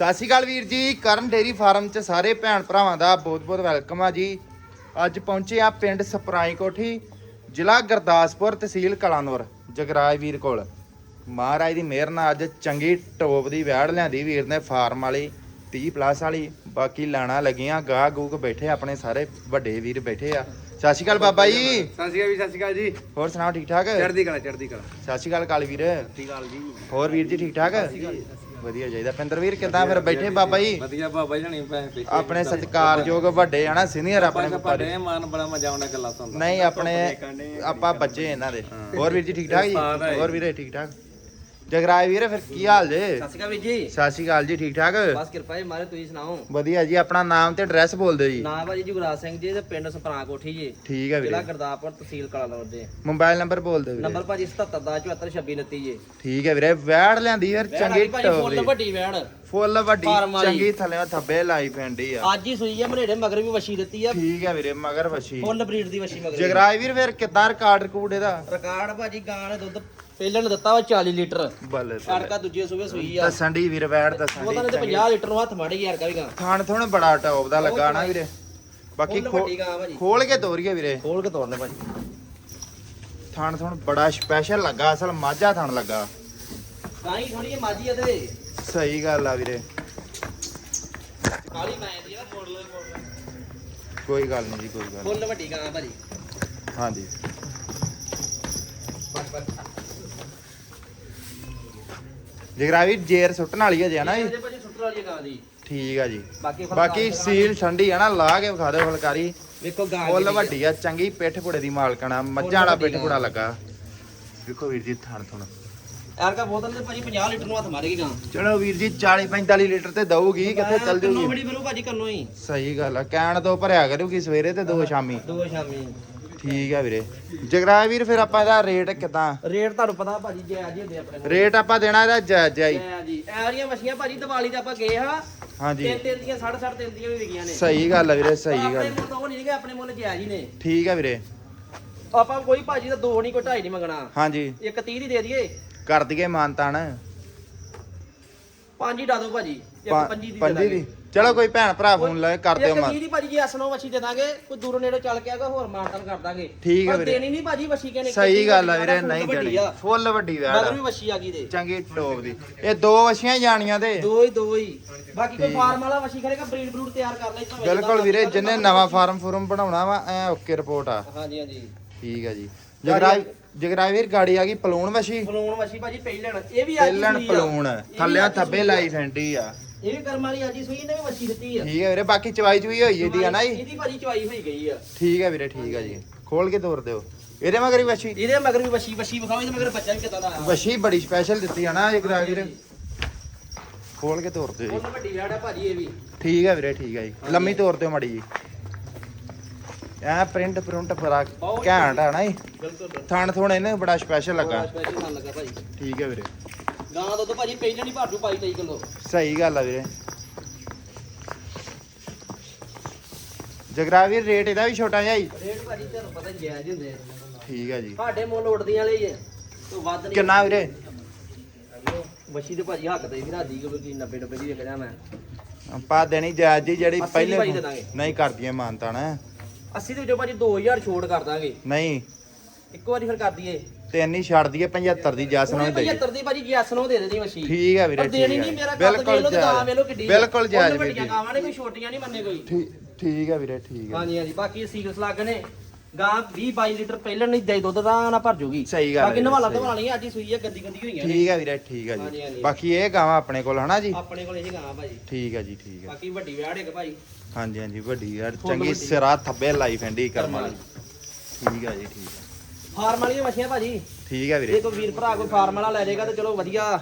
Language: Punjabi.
ਸਤਿ ਸ਼੍ਰੀ ਅਕਾਲ ਵੀਰ ਜੀ ਕਰਨ ਡੇਰੀ ਫਾਰਮ ਚ ਸਾਰੇ ਭੈਣ ਭਰਾਵਾਂ ਦਾ ਬਹੁਤ-ਬਹੁਤ ਵੈਲਕਮ ਆ ਜੀ। ਅੱਜ ਪਹੁੰਚੇ ਆ ਪਿੰਡ ਸਪਰਾਈ ਕੋਠੀ ਜ਼ਿਲ੍ਹਾ ਗੁਰਦਾਸਪੁਰ ਤਹਿਸੀਲ ਕਲਾਨੌਰ ਜਗਰਾਜ ਵੀਰ ਕੋਲ। ਮਹਾਰਾਜ ਦੀ ਮਿਹਰ ਨਾਲ ਅੱਜ ਚੰਗੀ ਟੋਪ ਦੀ ਵੈੜ ਲਿਆਂਦੀ ਵੀਰ ਨੇ ਫਾਰਮ ਵਾਲੀ 30 ਪਲੱਸ ਵਾਲੀ ਬਾਕੀ ਲਾਣਾ ਲੱਗੀਆਂ ਗਾਹ ਗੂਕ ਬੈਠੇ ਆਪਣੇ ਸਾਰੇ ਵੱਡੇ ਵੀਰ ਬੈਠੇ ਆ। ਸਤਿ ਸ਼੍ਰੀ ਅਕਾਲ ਬਾਬਾ ਜੀ। ਸਤਿ ਸ਼੍ਰੀ ਅਕਾਲ ਜੀ ਸਤਿ ਸ਼੍ਰੀ ਅਕਾਲ ਜੀ। ਹੋਰ ਸੁਣਾਓ ਠੀਕ ਠਾਕ? ਚੜ੍ਹਦੀ ਕਲਾ ਚੜ੍ਹਦੀ ਕਲਾ। ਸਤਿ ਸ਼੍ਰੀ ਅਕਾਲ ਕਾਲੀ ਵੀਰ। ਸਤਿ ਸ਼੍ਰੀ ਅਕਾਲ ਜੀ। ਹੋਰ ਵੀਰ ਜੀ ਠੀਕ ਠਾਕ? ਵਧੀਆ ਚਾਹੀਦਾ। ਪਿੰਦਰ ਵੀਰ ਕਿੱਦਾਂ ਫਿਰ ਬੈਠੇ ਬਾਬਾ ਜੀ? ਵਧੀਆ ਬਾਬਾ ਜੀ ਹਣੀ ਪੈ ਪਿੱਛੇ ਆਪਣੇ ਸਤਿਕਾਰਯੋਗ ਵੱਡੇ ਹਨਾ ਸੀਨੀਅਰ ਆਪਣੇ ਪੜੇ ਮਨ ਬੜਾ ਮਜ਼ਾ ਆਉਂਦਾ ਗੱਲਾਂ ਸੁਣਦਾ ਨਹੀਂ ਆਪਣੇ ਆਪਾਂ ਬੱਚੇ ਇਹਨਾਂ ਦੇ। ਹੋਰ ਵੀਰ ਜੀ ਠੀਕ ਠਾਕ ਜੀ। ਹੋਰ ਵੀਰੇ ਠੀਕ ਠਾਕ? ਜਗਰਾਜ ਵੀਰੇ ਫਿਰ ਕੀ ਹਾਲ ਜੇ? ਸਤਿ ਸ਼੍ਰੀ ਅਕਾਲ ਵੀਰ ਜੀ। ਸਤਿ ਸ਼੍ਰੀ ਅਕਾਲ ਜੀ ਠੀਕ ਠਾਕ? ਬਸ ਕਿਰਪਾ ਜੀ ਮਾਰੇ ਤੁਸੀਂ ਸੁਣਾਓ? ਵਧੀਆ ਜੀ ਆਪਣਾ ਨਾਮ ਤੇ ਐਡਰੈਸ ਬੋਲ ਦਿਓ ਜੀ। ਨਾਮ ਭਾਜੀ ਜੁਗਰਾਜ ਸਿੰਘ ਜੀ ਤੇ ਪਿੰਡ ਸਪਰਾਂ ਕੋਠੀ ਜੀ। ਠੀਕ ਹੈ ਜ਼ਿਲ੍ਹਾ ਵੀਰੇ ਗੁਰਦਾਸਪੁਰ ਤਹਿਸੀਲ ਕਲਾਨੌਰ ਦੇ। ਮੋਬਾਈਲ ਨੰਬਰ ਬੋਲ ਦਿਓ ਵੀਰੇ। ਨੰਬਰ ਭਾਜੀ 77742629 ਜੀ। ਠੀਕ ਹੈ ਵੀਰੇ ਵੈੜ ਲਿਆਂਦੀ ਯਾਰ ਚੰਗੀ ਭਾਜੀ ਫੁੱਲ ਵੱਡੀ ਵੈੜ। ਫੁੱਲ ਵੱਡੀ ਫਾਰਮ ਵਾਲੀ। ਚੰਗੀ ਥੱਲੇ ਥੱਬੇ ਲਾਈ ਪੈਂਦੀ ਆ। ਅੱਜ ਹੀ ਸੂਈ ਆ ਮਰੇੜੇ ਮਗਰ ਵੀ ਵਸ਼ੀ ਦਿੱਤੀ ਆ। ਠੀਕ ਹੈ ਵੀਰੇ ਮਗਰ ਵਸ਼ੀ ਫੁੱਲ ਬਰੀਡ ਦੀ ਵਸ਼ੀ ਮਗਰ। ਜਗਰਾਜ ਵੀਰ ਫਿਰ ਕਿੱਦਾਂ ਰਿਕਾਰਡ ਰਕੂਡ ਇਹਦਾ? ਰਿਕਾਰਡ ਭਾਜੀ ਗਾਂ ਨੇ ਦੁੱਧ ਪਹਿਲਾਂ ਨੇ ਦਿੱਤਾ ਵਾ 40 ਲੀਟਰ। ਬੱਲੇ ਅੜਕਾ ਦੂਜੇ ਸੂਬੇ ਸੂਈ ਆ। ਦੱਸਣ ਦੀ ਵੀਰ ਵੈੜ ਦੱਸਣ ਨੇ ਦੀ ਤੇ 50 ਲੀਟਰ ਨੂੰ ਹੱਥ ਮਾੜੇ ਯਾਰ ਕਾ ਵੀ ਗਾਂ ਥਾਣ ਥੋਣ ਬੜਾ ਟੌਪ ਦਾ ਲੱਗਾ ਨਾ ਵੀਰੇ। ਬਾਕੀ ਖੋਲ ਕੇ ਤੋਰੀਏ ਵੀਰੇ। ਖੋਲ ਕੇ ਤੋੜਨੇ ਭਾਜੀ। ਥਾਣ ਥੋਣ ਬੜਾ ਸਪੈਸ਼ਲ ਲੱਗਾ ਅਸਲ ਮਾਝਾ ਥਾਣ ਲੱਗਾ। ਹੀ ਥੋੜੀ ਜਿਹੀ ਮਾਜੀ ਆ ਤੇ। ਸਹੀ ਗੱਲ ਆ ਵੀਰੇ। ਕਾਲੀ ਮੈਂ ਦੀ ਆ ਮੋੜ ਲੋ ਮੋੜ। ਕੋਈ ਗੱਲ ਨਹੀਂ ਜੀ ਕੋਈ ਗੱਲ ਨੀ। ਫੁੱਲ ਵੱਡੀ ਗਾਂ ਭਾਜੀ। ਹਾਂਜੀ। ਜਿਗਰਾ ਵੀ ਜੇਰ ਸੁੱਟਣ ਵਾਲੀ ਹੈ ਜੀ ਨਾ ਜੀ? ਇਹਦੇ ਭਾਜੀ ਸੁੱਟਰ ਵਾਲੀ ਗਾਂ ਦੀ। ਠੀਕ ਆ ਜੀ। ਬਾਕੀ ਸੀਲ ਠੰਡੀ ਆ ਨਾ ਲਾ ਕੇ ਵਿਖਾ ਦਿਓ ਫੁਲਕਾਰੀ। ਵੇਖੋ ਗਾਂ ਫੁੱਲ ਕਿੰਨੀ ਵੱਡੀ ਆ ਚੰਗੀ ਪਿੱਠ ਪੁੜੇ ਦੀ ਮਾਲਕਣ ਆ ਮੱਝਾਂ ਵਾਲਾ ਵੱਡੀ ਪਿੱਠ। ਪੁੜਾ ਲੱਗਾ। ਵੇਖੋ ਵੀਰ ਜੀ ਥਾਣ ਥੁਣ। ਯਾਰ ਕਾ ਬੋਤਲ ਤੇ ਭਾਜੀ 50 ਲੀਟਰ ਨੂੰ ਹੱਥ ਮਾਰੇਗੀ ਗਾਂ। ਚਲੋ ਵੀਰ ਜੀ 40 45 ਲੀਟਰ ਤੇ ਦਊਗੀ ਕਿੱਥੇ ਚੱਲ ਕੰਨੋਂ ਜੂਗੀ ਬੜੀ ਫਿਰੂ ਭਾਜੀ ਕੰਨੋਂ ਹੀ। ਸਹੀ ਗੱਲ ਆ ਕਹਿਣ ਤੋਂ ਭਰਿਆ ਕਰੂਗੀ ਸਵੇਰੇ ਤੇ ਦੋ ਸ਼ਾਮੀ। ਦੋ ਸ਼ਾਮੀ। ਠੀਕ ਆ ਵੀਰੇ। ਜਗਰਾ ਵੀਰ ਫਿਰ ਆਪਾਂ ਇਹਦਾ ਰੇਟ ਕਿਦਾਂ? ਰੇਟ ਤੁਹਾਨੂੰ ਪਤਾ ਭਾਜੀ ਜੈ ਜੀ ਹੁੰਦੇ ਆਪਣੇ ਕੋਲ। ਰੇਟ ਆਪਾਂ ਦੇਣਾ ਇਹਦਾ ਜਾਇਜ਼ ਜਾਈ ਜੈ ਜੀ। ਐ ਵਾਲੀਆਂ ਮੱਛੀਆਂ ਭਾਜੀ ਦੀਵਾਲੀ ਤੇ ਆਪਾਂ ਗਏ ਹਾਂ। ਹਾਂਜੀ। ਤਿੰਨ ਤਿੰਨ ਦੀਆਂ 6.5 ਤਿੰਨ ਦੀਆਂ ਵੀ ਵਿਕੀਆਂ ਨੇ। ਸਹੀ ਗੱਲ ਆ ਵੀਰੇ ਸਹੀ ਆਪਣੇ ਗੱਲ। ਮੁੱਲ ਤਾਂ ਉਹ ਨਹੀਂ ਕਿ ਆਪਣੇ ਮੁੱਲ ਜਾਇਜ਼ ਹੀ ਨੇ। ਠੀਕ ਆ ਵੀਰੇ। ਆਪਾਂ ਕੋਈ ਭਾਜੀ ਦਾ ਦੋ ਨਹੀਂ ਕੋਈ ਢਾਈ ਨਹੀਂ ਮੰਗਣਾ। ਹਾਂਜੀ। ਇੱਕ 30 ਦੀ ਦੇ ਦਈਏ। ਕਰ ਦਈਏ ਮਾਨਤਾਨ। ਪੰਜ ਹੀ ਡਾ ਦਿਓ ਭਾਜੀ ਇੱਕ ਪੰਜੀ ਦੀ ਦੇ ਪੰਜੀ ਦਾਂਗੇ। ਦੀ ਚਲੋ ਕੋਈ ਭੈਣ ਭਰਾ ਫੋਨ ਲਾਏ ਕਰ ਦਿਓ ਇੱਕ ਮਾਨ 30 ਦੀ ਭਾਜੀ ਜੀ ਅਸਨੋਂ ਮੱਛੀ ਦੇ ਦਾਂਗੇ ਕੋਈ ਦੂਰੋਂ ਨੇੜੇ ਚੱਲ ਕੇ ਆਗਾ ਹੋਰ ਮਾਨਤਨ ਕਰ ਦਾਂਗੇ। ਠੀਕ ਆ ਪਰ ਵੀਰੇ। ਦੇਣੀ ਨਹੀਂ ਭਾਜੀ ਮੱਛੀ ਕਹਿੰਦੇ ਸਹੀ ਗੱਲ ਆ ਵੀਰੇ ਨਹੀਂ ਦੇਣੀ। ਫੁੱਲ ਵੱਡੀ ਮਗਰ ਵੈੜ ਵੀ ਮੱਛੀ ਆ ਗਈ ਦੇ। ਚੰਗੀ ਟੋਪ ਦੀ। ਇਹ ਦੋ ਵਛੀਆਂ ਹੀ ਜਾਣੀਆਂ ਤੇ। ਦੋ ਹੀ ਦੋ ਹੀ। ਬਾਕੀ ਕੋਈ। ਫਾਰਮ ਵਾਲਾ ਮੱਛੀ ਖੜੇਗਾ ਬਰੀਡ ਬਰੂਡ ਤਿਆਰ ਕਰ ਲੈ ਭਾਵੇਂ ਬਿਲਕੁਲ ਵੀਰੇ ਕਰ ਨਵਾਂ ਫਾਰਮ ਫੁਰਮ ਬਣਾਉਣਾ ਵਾ ਐ ਓਕੇ ਰਿਪੋਰਟ ਆ। ਹਾਂਜੀ ਹਾਂਜੀ। ਠੀਕ ਆ ਜੀ। ਜਗਰਾਜ ਜਗਰਾਜ ਵੀਰ ਗਾੜੀ ਆ ਗਈ ਪਲੂਣ ਵਛੀ ਪਲੂਣ ਮੱਛੀ ਭਾਜੀ ਪਹਿਲਣ ਇਹ ਵੀ ਅੱਜ ਪਹਿਲਣ। ਪਲੂਣ ਥੱਲਿਆਂ ਥੱਬੇ ਲਾਈ। ਫੈਂਟੀ ਆ। ਇਹ ਵੀ ਕਰਮ ਵਾਲੀ ਅੱਜ ਹੀ ਸੂਈ ਇਹਨੇ ਵੀ ਮੱਛੀ ਦਿੱਤੀ ਆ। ਠੀਕ ਹੈ ਵੀਰੇ ਬਾਕੀ ਚਵਾਈ ਚੁਈ ਹੋਈ ਇਹਦੀ ਆ ਨਾ ਜੀ? ਇਹਦੀ ਭਾਜੀ ਚਵਾਈ ਹੋਈ ਗਈ ਆ। ਠੀਕ ਹੈ ਵੀਰੇ ਠੀਕ ਹੈ ਜੀ। ਖੋਲ ਕੇ ਤੋਰ ਦਿਓ। ਇਹਦੇ ਮਗਰ ਹੀ ਵਛੀ ਇਹਦੇ ਮਗਰ ਵੀ ਮੱਛੀ ਮੱਛੀ ਵਿਖਾਓ ਇਹਦੇ ਮਗਰ ਬੱਚਾ ਵੀ ਕਿਦਾਂ ਦਾ ਵਛੀ ਬੜੀ ਸਪੈਸ਼ਲ ਦਿੱਤੀ ਆ ਨਾ ਜਗਰਾਜ ਵੀਰੇ। ਖੋਲ ਕੇ ਤੋਰ ਦਿਓ ਜੀ। ਉਹਨਾਂ ਵੱਡੀ ਵਿਆੜ ਆ ਭਾਜੀ ਇਹ ਵੀ। ਠੀਕ ਹੈ ਵੀਰੇ ਠੀਕ ਹੈ ਜੀ। ਲੰਮੀ ਤੋਰ ਦਿਓ ਮੜੀ ਜੀ। ਐ ਪ੍ਰਿੰਟ ਪ੍ਰਿੰਟ ਬਹੁਤ ਘੈਂਟ ਆ ਨਾ ਜੀ। ਬਿਲਕੁਲ ਥਣ ਥੋਣ ਇਹਨੇ ਬੜਾ ਸਪੈਸ਼ਲ ਲੱਗਾ। ਸਪੈਸ਼ਲ ਲੱਗਾ ਭਾਜੀ ਠੀਕ ਹੈ ਵੀਰੇ। ਗਾਂ ਦੁੱਧ ਭਾਜੀ ਪਹਿਲਾਂ ਨਹੀਂ ਭਾਜੂ ਪਾਈ 23 ਕਿਲੋ। ਸਹੀ ਗੱਲ ਆ ਵੀਰੇ। ਜਗਰਾਜ ਵੀਰ ਰੇਟ ਇਹਦਾ ਵੀ ਛੋਟਾ ਜਿਹਾ ਹੀ ਰੇਟ ਭਾਜੀ ਤੁਹਾਨੂੰ ਪਤਾ ਜਾਇਜ਼ ਹੀ ਹੁੰਦੇ ਆ। ਠੀਕ ਹੈ ਜੀ। ਸਾਡੇ ਮੁੱਲ ਉੱਡਦੀਆਂ ਲਈ ਹੈ ਤੋਂ ਵੱਧ ਨਹੀਂ। ਕਿੰਨਾ ਵੀਰੇ? ਮੱਛੀ ਦੇ ਭਾਜੀ ਹੱਕ ਤੇ ਵੀ ਰਾਦੀ ਕਿਲੋ ਦੀ 90 90 ਦੀ ਵਿਕ ਜਾ ਮੈਂ। ਆਪਾਂ ਦੇਣੀ ਜਾਇਜ਼ ਜੀ ਜਿਹੜੀ ਦੀ ਪਹਿਲੇ ਭਾਈ ਦੇ। ਨਹੀਂ ਕਰਦੀਆਂ ਮਾਨਤਾ ਨਾ 80 ਦੇ ਵਿੱਚੋਂ ਭਾਜੀ 2000 ਛੋੜ ਕਰ ਦਾਂਗੇ। ਨਹੀਂ। ਇੱਕੋ ਵਾਰੀ ਫਿਰ ਕਰ ਦਈਏ। ਤਿੰਨ ਹੀ ਛੱਡ ਦਈਏ 75 ਦੀ ਜਸ ਨੂੰ ਦੇਈਏ 75 ਦੀ ਭਾਜੀ ਜੈਸ ਨੂੰ ਦੇ ਦੇਣੀ ਮੱਛੀ ਠੀਕ ਹੈ ਵੀਰੇ ਦੇਣੀ ਨਹੀਂ ਮੇਰਾ ਬਿਲਕੁਲ ਗਾਂ ਜਾਇਜ਼। ਕਿੱਡੀ ਬਿਲਕੁਲ ਜਾਇਜ਼ ਵੱਡੀਆਂ ਗਾਵਾਂ ਨੇ ਕੋਈ ਛੋਟੀਆਂ ਨਹੀਂ ਮੰਨੇ ਕੋਈ। ਠੀਕ ਠੀਕ ਹੈ ਵੀਰੇ ਠੀਕ ਹੈ ਹਾਂਜੀ ਹਾਂਜੀ ਬਾਕੀ ਸੀਗਸ ਲੱਗ ਨੇ। ਗਾਂ 20 22 ਲੀਟਰ ਪਹਿਲਾਂ ਨਹੀਂ ਦੇ ਦੁੱਧ ਦਾ ਨਾ ਭਰ ਜੂਗੀ। ਸਹੀ ਗੱਲ ਹੈ ਬਾਕੀ ਨਵਾਲਾ ਸਹੀ। ਧਵਾਲਾ ਨਹੀਂ ਅੱਜ ਹੀ ਸੂਈ ਆ ਗੰਦੀ ਗੰਦੀ ਹੋਈਆਂ ਨੇ। ਠੀਕ ਹੈ ਵੀਰੇ ਠੀਕ ਹੈ ਹਾਂਜੀ, ਜੀ। ਹਾਂਜੀ। ਬਾਕੀ ਇਹ ਗਾਵਾਂ ਆਪਣੇ ਕੋਲ ਹਨਾ ਜੀ? ਆਪਣੇ ਕੋਲ ਇਹ ਗਾਂ ਭਾਜੀ। ਠੀਕ ਹੈ ਜੀ ਠੀਕ ਹੈ ਬਾਕੀ ਵੱਡੀ ਵਿਆੜ ਇੱਕ ਭਾਈ ਹਾਂਜੀ ਹਾਂਜੀ ਵੱਡੀ ਯਾਰ ਫੁੱਲ ਚੰਗੀ ਵੱਡੀ। ਸਿਰਾ ਥੱਬੇ ਲਾਈ ਫੈਂਡੀ ਕਰਮ ਵਾਲੀ। ਠੀਕ ਹੈ ਜੀ ਠੀਕ ਹੈ ਫਾਰਮ ਵਾਲੀਆਂ ਮੱਛੀਆਂ ਭਾਜੀ। ਠੀਕ ਹੈ ਜੇ ਵੀਰੇ। ਕੋਈ ਵੀਰ ਭਰਾ ਕੋਈ ਫਾਰਮ ਵਾਲਾ ਲੈ ਜਾਏਗਾ ਤੇ ਚਲੋ ਵਧੀਆ।